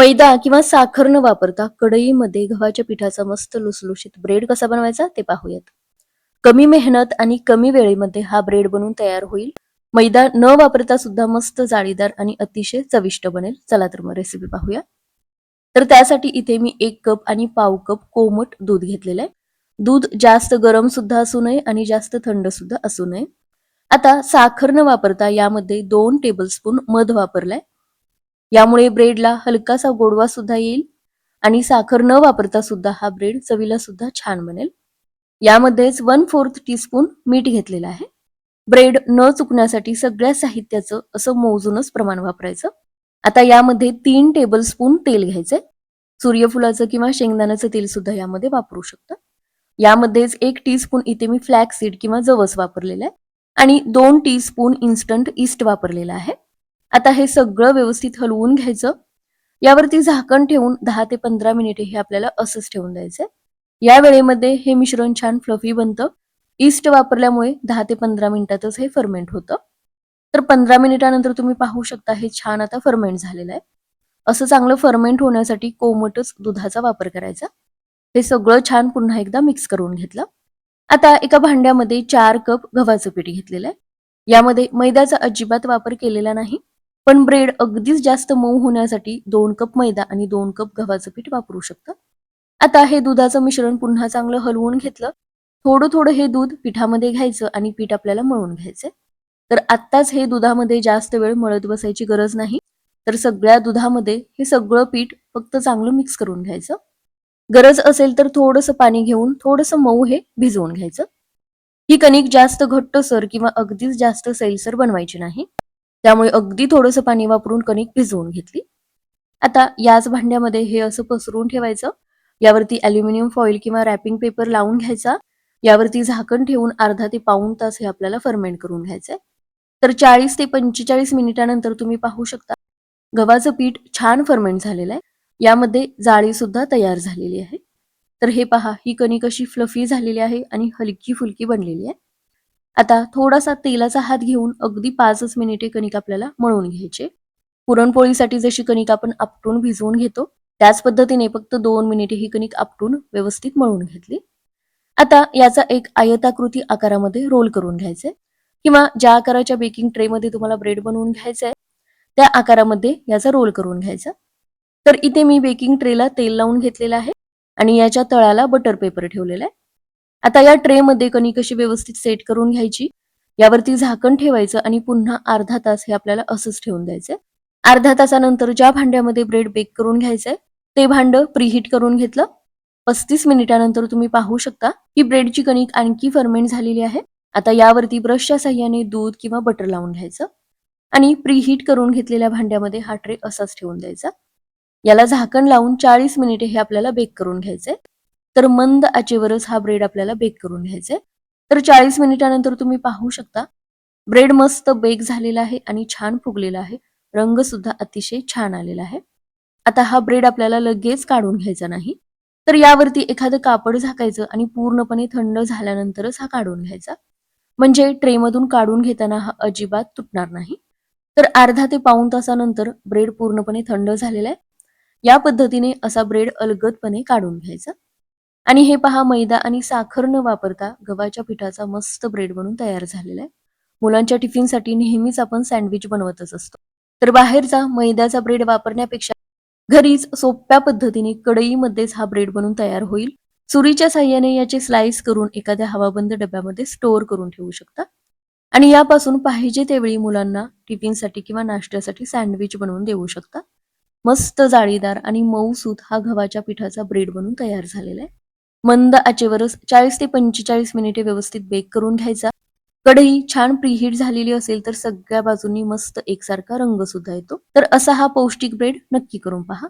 मैदा किंवा साखर न वापरता कढईमध्ये गव्हाच्या पिठाचा मस्त लुसलुशीत ब्रेड कसा बनवायचा ते पाहूयात. कमी मेहनत आणि कमी वेळेमध्ये हा ब्रेड बनवून तयार होईल. मैदा न वापरता सुद्धा मस्त जाळीदार आणि अतिशय चविष्ट बनेल. चला तर मग रेसिपी पाहूया. तर त्यासाठी इथे मी एक कप आणि पाव कप कोमट दूध घेतलेलं आहे. दूध जास्त गरम सुद्धा असू नये आणि जास्त थंड सुद्धा असू नये. आता साखर न वापरता यामध्ये दोन टेबलस्पून मध वापरलाय. यामुळे ब्रेडला हलकासा गोडवा सुद्धा येईल आणि साखर न वापरता सुद्धा हा ब्रेड चवीला सुद्धा छान बनेल. यामध्येच वन फोर्थ टीस्पून मीठ घेतलेलं आहे. ब्रेड न चुकण्यासाठी सगळ्या साहित्याचं असं मोजूनच प्रमाण वापरायचं. आता यामध्ये तीन टेबल स्पून तेल घ्यायचंय. सूर्यफुलाचं किंवा शेंगदाण्याचं तेल सुद्धा यामध्ये वापरू शकता. यामध्येच एक टीस्पून इथे मी फ्लॅक्स सीड किंवा जवस वापरलेलं आहे. आणि दोन टीस्पून इन्स्टंट इस्ट वापरलेला आहे. आता हे सगळं व्यवस्थित हलवून घ्यायचं. यावरती झाकण ठेवून दहा ते पंधरा मिनिटे हे आपल्याला असंच ठेवून द्यायचंय. या वेळेमध्ये हे मिश्रण छान फ्लफी बनतं. इस्ट वापरल्यामुळे दहा ते पंधरा मिनिटातच हे फर्मेंट होतं. तर पंधरा मिनिटानंतर तुम्ही पाहू शकता हे छान आता फर्मेंट झालेलं आहे. असं चांगलं फर्मेंट होण्यासाठी कोमटच दुधाचा वापर करायचा. हे सगळं छान पुन्हा एकदा मिक्स करून घेतलं. आता एका भांड्यामध्ये चार कप गव्हाचं पीठ घेतलेलं आहे. यामध्ये मैद्याचा अजिबात वापर केलेला नाही. पण ब्रेड अगदीच जास्त मऊ होण्यासाठी दोन कप मैदा आणि दोन कप गव्हाचं पीठ वापरू शकता. आता हे दुधाचं मिश्रण पुन्हा चांगलं हलवून घेतलं. थोडं थोडं हे दूध पिठामध्ये घ्यायचं आणि पीठ आपल्याला मळून घ्यायचंय. तर आत्ताच हे दुधामध्ये जास्त वेळ मळत बसायची गरज नाही. तर सगळ्या दुधामध्ये हे सगळं पीठ फक्त चांगलं मिक्स करून घ्यायचं. गरज असेल तर थोडंसं पाणी घेऊन थोडंसं मऊ हे भिजवून घ्यायचं. ही कणिक जास्त घट्टसर किंवा अगदीच जास्त सैलसर बनवायची नाही. त्यामुळे अगदी थोडंसं पाणी वापरून कणिक भिजवून घेतली. आता याच भांड्यामध्ये हे असं पसरून ठेवायचं. यावरती अल्युमिनियम फॉईल किंवा रॅपिंग पेपर लावून घ्यायचा. यावरती झाकण ठेवून अर्धा ते पाऊण तास हे आपल्याला फर्मेंट करून घ्यायचंय. तर चाळीस ते पंचेचाळीस मिनिटानंतर तुम्ही पाहू शकता गव्हाचं पीठ छान फर्मेंट झालेलं आहे. यामध्ये जाळी सुद्धा तयार झालेली आहे. तर हे पहा ही कणिक अशी फ्लफी झालेली आहे आणि हलकी फुलकी बनलेली आहे. आता थोडासा तेलाचा हात घेऊन अगदी पाचच मिनिटे कणिक आपल्याला मळून घ्यायचे. पुरणपोळीसाठी जशी कणिक आपण आपटून भिजवून घेतो त्याच पद्धतीने फक्त दोन मिनिटे ही कणिक आपटून व्यवस्थित मळून घेतली. आता याचा एक आयताकृती आकारामध्ये रोल करून घ्यायचे. किंवा ज्या आकाराच्या बेकिंग ट्रे मध्ये तुम्हाला ब्रेड बनवून घ्यायचंय त्या आकारामध्ये याचा रोल करून घ्यायचा. तर इथे मी बेकिंग ट्रेला तेल लावून घेतलेलं आहे आणि याच्या तळाला बटर पेपर ठेवलेला आहे. आता या ट्रे मध्ये कणी कशी व्यवस्थित सेट करून घ्यायची? यावरती झाकण ठेवायचं आणि पुन्हा अर्धा तास हे आपल्याला असंच ठेवून द्यायचंय. अर्ध्या तासानंतर ज्या भांड्यामध्ये ब्रेड बेक करून घ्यायचंय ते भांड प्रीहीट करून घेतलं. पस्तीस मिनिटानंतर तुम्ही पाहू शकता की ब्रेडची कणिक आणखी फर्मेंट झालेली आहे. आता यावरती ब्रशच्या साह्याने दूध किंवा बटर लावून घ्यायचं. आणि प्रीहीट करून घेतलेल्या भांड्यामध्ये हा ट्रे असाच ठेवून द्यायचा. याला झाकण लावून चाळीस मिनिटे हे आपल्याला बेक करून घ्यायचंय. तर मंद आचेवरच हा ब्रेड आपल्याला बेक करून घ्यायचा आहे तर चाळीस मिनिटानंतर तुम्ही पाहू शकता ब्रेड मस्त बेक झालेला आहे आणि छान फुगलेला आहे. रंग सुद्धा अतिशय छान आलेला आहे. आता हा ब्रेड आपल्याला लगेच काढून घ्यायचा नाही. तर यावरती एखादं कापड झाकायचं आणि पूर्णपणे थंड झाल्यानंतरच हा काढून घ्यायचा. म्हणजे ट्रेमधून काढून घेताना हा अजिबात तुटणार नाही. तर अर्धा ते पाऊण तासानंतर ब्रेड पूर्णपणे थंड झालेला आहे. या पद्धतीने असा ब्रेड अलगदपणे काढून घ्यायचा. आणि हे पहा मैदा आणि साखर न वापरता गव्हाच्या पिठाचा मस्त ब्रेड बनून तयार झालेला आहे. मुलांच्या टिफिनसाठी नेहमीच आपण सँडविच बनवतच असतो. तर बाहेरचा मैद्याचा ब्रेड वापरण्यापेक्षा घरीच सोप्या पद्धतीने कढईमध्येच हा ब्रेड बनून तयार होईल. सुरीच्या साह्याने याचे स्लाइस करून एखाद्या हवाबंद डब्यामध्ये स्टोअर करून ठेवू शकता. आणि यापासून पाहिजे त्यावेळी मुलांना टिफिनसाठी किंवा नाश्त्यासाठी सँडविच बनवून देऊ शकता. मस्त जाळीदार आणि मऊसूत हा गव्हाच्या पिठाचा ब्रेड बनून तयार झालेला आहे. मंद आचेवरच चाळीस ते पंचेचाळीस मिनिटे व्यवस्थित बेक करून घ्यायचा. कढई छान प्रीहीट झालेली असेल तर सगळ्या बाजूंनी मस्त एकसारखा रंग सुद्धा येतो. तर असा हा पौष्टिक ब्रेड नक्की करून पहा.